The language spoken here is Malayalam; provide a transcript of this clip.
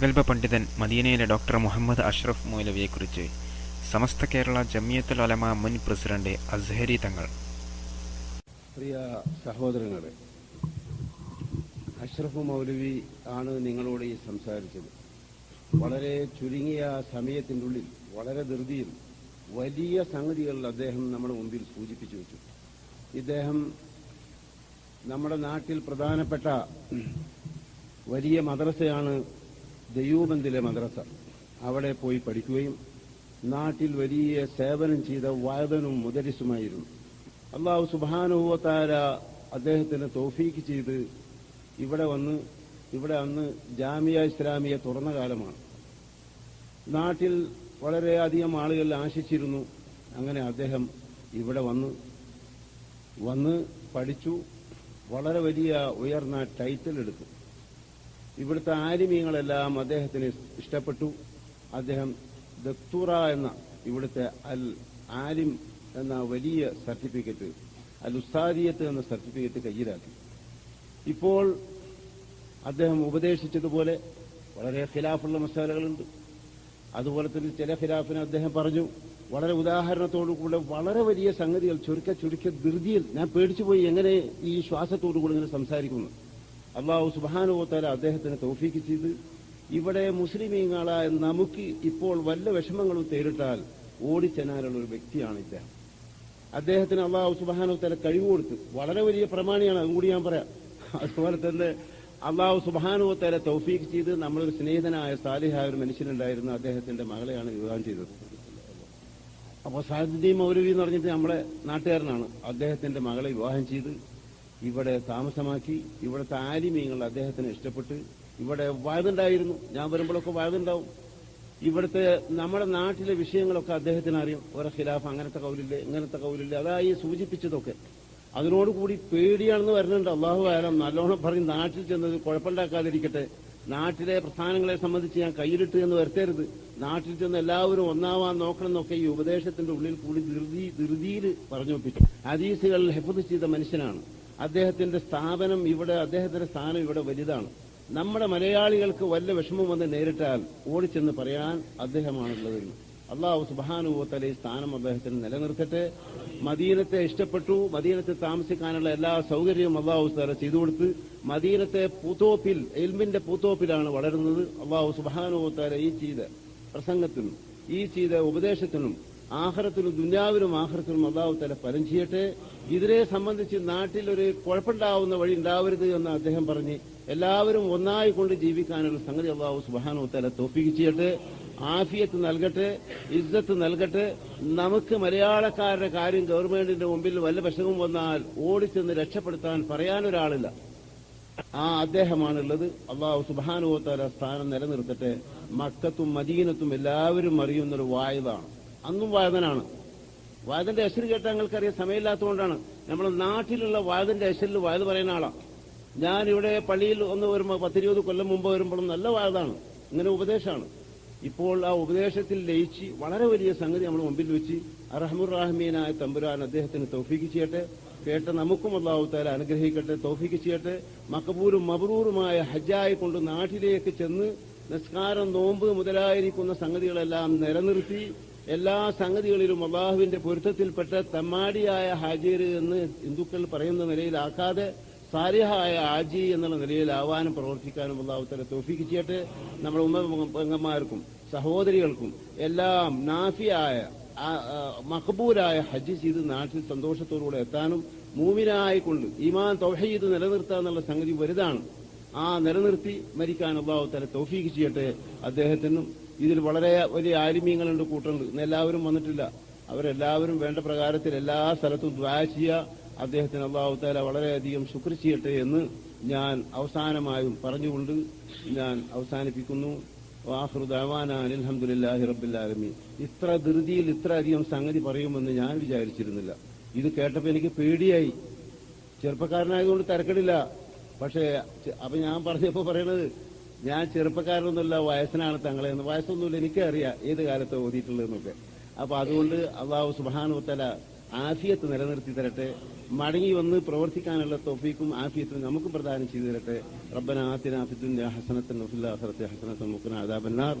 പ്രഗത്ഭ പണ്ഡിതൻ മദീനയിലെ ഡോക്ടർ മുഹമ്മദ് അഷ്റഫ് മൗലവിയെക്കുറിച്ച് സമസ്ത കേരള ജമിയത്തുൽ അലമ മുൻ പ്രസിഡന്റ് അസ്ഹരി തങ്ങൾ. പ്രിയ സഹോദരങ്ങളെ അഷ്റഫ് മൗലവി ആണ് നിങ്ങളോട് ഈ സംസാരിച്ചത്. വളരെ ചുരുങ്ങിയ സമയത്തിന്റെ ഉള്ളിൽ വളരെ ധൃതിയിൽ വലിയ സംഗതികൾ അദ്ദേഹം നമ്മുടെ മുമ്പിൽ സൂചിപ്പിച്ചു വെച്ചു. ഇദ്ദേഹം നമ്മുടെ നാട്ടിൽ പ്രധാനപ്പെട്ട വലിയ മദ്രസയാണ് ദയൂബന്ദിലെ മദ്രസ. അവിടെ പോയി പഠിക്കുകയും നാട്ടിൽ വലിയ സേവനം ചെയ്ത വാദനും മുദരിസുമായിരുന്നു. അള്ളാഹു സുബാനുഭവത്താര അദ്ദേഹത്തിന് തോഫീക്ക് ചെയ്ത് ഇവിടെ വന്ന് ഇവിടെ അന്ന് ജാമിയ ഇസ്ലാമിയ തുറന്ന കാലമാണ്. നാട്ടിൽ വളരെയധികം ആളുകൾ ആശിച്ചിരുന്നു. അങ്ങനെ അദ്ദേഹം ഇവിടെ വന്ന് വന്ന് പഠിച്ചു. വളരെ വലിയ ഉയർന്ന ടൈറ്റിൽ എടുത്തു. ഇവിടുത്തെ ആലിമീങ്ങളെല്ലാം അദ്ദേഹത്തിന് ഇഷ്ടപ്പെട്ടു. അദ്ദേഹം ദക്തൂറ എന്ന ഇവിടുത്തെ അൽ ആലിം എന്ന വലിയ സർട്ടിഫിക്കറ്റ് അൽ ഉസ്താദിയത്ത് എന്ന സർട്ടിഫിക്കറ്റ് കയ്യിലാക്കി. ഇപ്പോൾ അദ്ദേഹം ഉപദേശിച്ചതുപോലെ വളരെ ഖിലാഫുള്ള മസാലകളുണ്ട്. അതുപോലെ തന്നെ ചില ഖിലാഫിന് അദ്ദേഹം പറഞ്ഞു വളരെ ഉദാഹരണത്തോടു കൂടെ വളരെ വലിയ സംഗതികൾ ചുരുക്ക ചുരുക്ക ധൃതിയിൽ ഞാൻ പേടിച്ചുപോയി എങ്ങനെ ഈ ശ്വാസത്തോടു കൂടെ ഇങ്ങനെ സംസാരിക്കുന്നു. അള്ളാഹു സുബാനുവോത്താല അദ്ദേഹത്തിന് തൗഫീക്ക് ചെയ്ത് ഇവിടെ മുസ്ലിമീങ്ങളായ നമുക്ക് ഇപ്പോൾ വല്ല വിഷമങ്ങളും നേരിട്ടാൽ ഓടിച്ചെന്നാലുള്ള ഒരു വ്യക്തിയാണ് ഇദ്ദേഹം. അദ്ദേഹത്തിന് അള്ളാഹു സുബാനുഭവത്താല കഴിവ് കൊടുത്ത്. വളരെ വലിയ പ്രമാണിയാണ് അതും കൂടി ഞാൻ പറയാം. അതുപോലെ തന്നെ അള്ളാഹു സുബാനുഭവത്താല തൗഫീക്ക് ചെയ്ത് നമ്മളൊരു സ്നേഹിതനായ സാലിഹായ ഒരു മനുഷ്യനുണ്ടായിരുന്നു അദ്ദേഹത്തിന്റെ മകളെയാണ് വിവാഹം ചെയ്തത്. അപ്പോൾ സാദിദ്ദീൻ മൗലവി എന്ന് പറഞ്ഞിട്ട് നമ്മുടെ നാട്ടുകാരനാണ്. അദ്ദേഹത്തിന്റെ മകളെ വിവാഹം ചെയ്ത് ഇവിടെ താമസമാക്കി ഇവിടുത്തെ ആലിമീങ്ങൾ അദ്ദേഹത്തിന് ഇഷ്ടപ്പെട്ട് ഇവിടെ വഴുതുണ്ടായിരുന്നു ഞാൻ വരുമ്പോഴൊക്കെ വഴുതുണ്ടാവും ഇവിടുത്തെ നമ്മുടെ നാട്ടിലെ വിഷയങ്ങളൊക്കെ അദ്ദേഹത്തിന് അറിയും ഓരോ ഖിലാഫ് അങ്ങനത്തെ കൗലില്ലേ ഇങ്ങനത്തെ കൗലില്ലേ അതായി സൂചിപ്പിച്ചതൊക്കെ. അതിനോടുകൂടി പേടിയാണെന്ന് വരുന്നുണ്ട്. അള്ളാഹു ആലം നല്ലോണം പറഞ്ഞ് നാട്ടിൽ ചെന്നത് കുഴപ്പമുണ്ടാക്കാതിരിക്കട്ടെ. നാട്ടിലെ പ്രസ്ഥാനങ്ങളെ സംബന്ധിച്ച് ഞാൻ കയ്യിലിട്ട് എന്ന് വരുത്തരുത്. നാട്ടിൽ ചെന്ന് എല്ലാവരും ഒന്നാവാൻ നോക്കണം എന്നൊക്കെ ഈ ഉപദേശത്തിന്റെ ഉള്ളിൽ കൂടി ധൃതി ധൃതിയിൽ പറഞ്ഞു ഒപ്പിച്ചു ഹദീസുകൾ ഹെഫുദ് ചെയ്ത മനുഷ്യനാണ്. അദ്ദേഹത്തിന്റെ സ്ഥാപനം ഇവിടെ അദ്ദേഹത്തിന്റെ സ്ഥാനം ഇവിടെ വലുതാണ്. നമ്മുടെ മലയാളികൾക്ക് വല്ല വിഷമം വന്ന് നേരിട്ടാൽ ഓടിച്ചെന്ന് പറയാൻ അദ്ദേഹമാണുള്ളത്. അള്ളാഹു സുബാനുഭവത്തലെ ഈ സ്ഥാനം അദ്ദേഹത്തിന് നിലനിർത്തട്ടെ. മദീനത്തെ ഇഷ്ടപ്പെട്ടു. മദീനത്തെ താമസിക്കാനുള്ള എല്ലാ സൗകര്യവും അള്ളാഹു സാല ചെയ്തു കൊടുത്ത് മദീനത്തെ പൂത്തോപ്പിൽ എൽമിന്റെ പൂത്തോപ്പിലാണ് വളരുന്നത്. അള്ളാഹു സുബാനുഭവത്തല ഈ ചെയ്ത പ്രസംഗത്തിനും ഈ ചെയ്ത ഉപദേശത്തിനും ആഹ്റത്തിനും ദുന്യാവിനും ആഹാരത്തിലും അള്ളാഹു തല ഫലം ചെയ്യട്ടെ. ഇതിനെ സംബന്ധിച്ച് നാട്ടിൽ ഒരു കുഴപ്പമുണ്ടാവുന്ന വഴി ഉണ്ടാവരുത് എന്ന് അദ്ദേഹം പറഞ്ഞ് എല്ലാവരും ഒന്നായി കൊണ്ട് ജീവിക്കാനുള്ള സംഗതി അള്ളാഹു സുബാനു തല തോപ്പിക്ക് ചെയ്യട്ടെ ആഫിയത്ത് നൽകട്ടെ ഇജ്ജത്ത് നൽകട്ടെ. നമുക്ക് മലയാളക്കാരുടെ കാര്യം ഗവൺമെന്റിന്റെ മുമ്പിൽ വല്ല വിഷമം വന്നാൽ ഓടിച്ചെന്ന് രക്ഷപ്പെടുത്താൻ പറയാനൊരാളില്ല. ആ അദ്ദേഹമാണുള്ളത്. അള്ളാഹു സുബാനുഭവത്താല സ്ഥാനം നിലനിർത്തട്ടെ. മക്കത്തും മദീനത്തും എല്ലാവരും അറിയുന്നൊരു വായുതാണ് വാദനാണ് വാദന്റെ അശ്വര് കേട്ടാൽ ഞങ്ങൾക്കറിയാം സമയമില്ലാത്തതുകൊണ്ടാണ്. നമ്മൾ നാട്ടിലുള്ള വാദന്റെ അശ്വരിൽ വായത് പറയുന്ന ആളാണ് ഞാൻ ഇവിടെ പള്ളിയിൽ ഒന്ന് വരുമ്പോൾ പത്തിരുപത് കൊല്ലം മുമ്പ് വരുമ്പോഴും നല്ല വായതാണ് ഇങ്ങനെ ഉപദേശമാണ്. ഇപ്പോൾ ആ ഉപദേശത്തിൽ ലയിച്ച് വളരെ വലിയ സംഗതി നമ്മൾ മുമ്പിൽ വെച്ച് അറഹമുറാഹമീനായ തമ്പുരാൻ അദ്ദേഹത്തിന് തൗഫീക്ക് ചെയ്യട്ടെ. കേട്ട നമുക്കും അള്ളാഹുത്താല അനുഗ്രഹിക്കട്ടെ തൗഫീക്ക് ചെയ്യട്ടെ. മക്കബൂരും മബറൂറുമായ ഹജ്ജായി കൊണ്ട് നാട്ടിലേക്ക് ചെന്ന് നിസ്കാരം നോമ്പ് മുതലായിരിക്കുന്ന സംഗതികളെല്ലാം നിലനിർത്തി എല്ലാ സംഗതികളിലും അള്ളാഹുവിന്റെ പൊരുത്തത്തിൽപ്പെട്ട തമ്മാടിയായ ഹാജീർ എന്ന് ഹിന്ദുക്കൾ പറയുന്ന നിലയിലാക്കാതെ സാരിഹായ ആജി എന്നുള്ള നിലയിലാവാനും പ്രവർത്തിക്കാനും അള്ളാഹുത്തല തോഫിക്ക് ചെയ്യട്ടെ. നമ്മുടെ ഉമ്മ പെങ്ങന്മാർക്കും സഹോദരികൾക്കും എല്ലാം നാഫിയായ മഹബൂരായ ഹജ്ജ് ചെയ്ത് നാട്ടിൽ സന്തോഷത്തോടുകൂടെ എത്താനും മൂമിനായിക്കൊണ്ട് ഈമാൻ തൊഹീദ് നിലനിർത്തുക എന്നുള്ള സംഗതി വലുതാണ്. ആ നിലനിർത്തി മരിക്കാൻ അള്ളാഹുത്തല തോഫീക്ക് ചെയ്യട്ടെ. അദ്ദേഹത്തിനും ഇതിൽ വളരെ വലിയ ആലിമീങ്ങളുണ്ട് കൂട്ടുണ്ട്. ഇന്ന് എല്ലാവരും വന്നിട്ടില്ല. അവരെല്ലാവരും വേണ്ട പ്രകാരത്തിൽ എല്ലാ സ്ഥലത്തും ദ്വാ ചെയ്യുക അദ്ദേഹത്തിന് അള്ളാഹുത്താല വളരെയധികം ശുക്ർ ചെയ്യട്ടെ എന്ന് ഞാൻ അവസാനമായും പറഞ്ഞുകൊണ്ട് ഞാൻ അവസാനിപ്പിക്കുന്നു. അലഹമുല്ലാഹി റബ്ബുല്ലാലമി ഇത്ര ധൃതിയിൽ ഇത്ര അധികം സംഗതി പറയുമെന്ന് ഞാൻ വിചാരിച്ചിരുന്നില്ല. ഇത് കേട്ടപ്പോൾ എനിക്ക് പേടിയായി. ചെറുപ്പക്കാരനായതുകൊണ്ട് തിരക്കടില്ല. പക്ഷേ അപ്പൊ ഞാൻ പറഞ്ഞപ്പോ പറയണത് ഞാൻ ചെറുപ്പക്കാരനൊന്നുമില്ല വയസ്സിനാണ് തങ്ങളെ എന്ന് വയസ്സൊന്നുമില്ല എനിക്കറിയാം ഏത് കാലത്ത് ഓതിയിട്ടുള്ളതെന്നൊക്കെ. അപ്പൊ അതുകൊണ്ട് അള്ളാഹു സുബാനുത്തല ആഫിയത്ത് നിലനിർത്തി തരട്ടെ. മടങ്ങി വന്ന് പ്രവർത്തിക്കാനുള്ള തൊഫീക്കും ആഫിയത്തും നമുക്ക് പ്രദാനം ചെയ്തു തരട്ടെ. റബ്ബന ആത്തിന ഹസനത്തൻ ഹസനത്തൻ വഖിന അദാബന്നാർ